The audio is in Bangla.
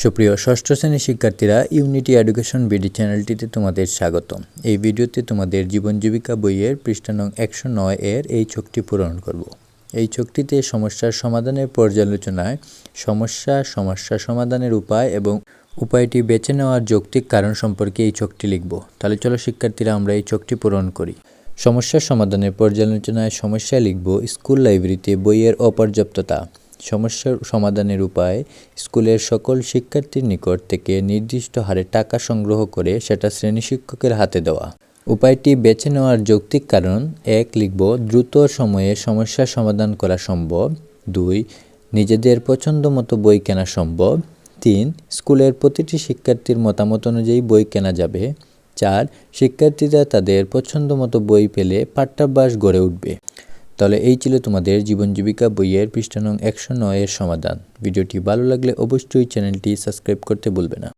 সুপ্রিয় ষষ্ঠ শ্রেণির শিক্ষার্থীরা ইউনিটি এডুকেশন বিডি চ্যানেলটিতে তোমাদের স্বাগত এই ভিডিওতে তোমাদের জীবন জীবিকা বইয়ের পৃষ্ঠা নং একশো নয় এর এই ছকটি পূরণ করব। এই ছকটিতে সমস্যার সমাধানের পর্যালোচনায় সমস্যা সমস্যা সমাধানের উপায় এবং উপায়টি বেছে নেওয়ার যৌক্তিক কারণ সম্পর্কে এই ছকটি লিখব। তাহলে চলো শিক্ষার্থীরা আমরা এই ছকটি পূরণ করি। সমস্যার সমাধানের পর্যালোচনায় সমস্যা লিখব স্কুল লাইব্রেরিতে বইয়ের অপর্যাপ্ততা। সমস্যার সমাধানের উপায় স্কুলের সকল শিক্ষার্থীর নিকট থেকে নির্দিষ্ট হারে টাকা সংগ্রহ করে সেটা শ্রেণি শিক্ষকের হাতে দেওয়া। উপায়টি বেছে নেওয়ার যৌক্তিক কারণ, এক, লিখব, দ্রুত সময়ে সমস্যার সমাধান করা সম্ভব। দুই, নিজেদের পছন্দ মতো বই কেনা সম্ভব। তিন, স্কুলের প্রতিটি শিক্ষার্থীর মতামত অনুযায়ী বই কেনা যাবে। চার, শিক্ষার্থীরা তাদের পছন্দ মতো বই পেলে পাঠ্যাভ্যাস গড়ে উঠবে। তাহলে এই ছিল তোমাদের জীবন জীবিকা বইয়ের পৃষ্ঠানং একশো নয়ের সমাধান। ভিডিওটি ভালো লাগলে অবশ্যই চ্যানেলটি সাবস্ক্রাইব করতে ভুলবে না।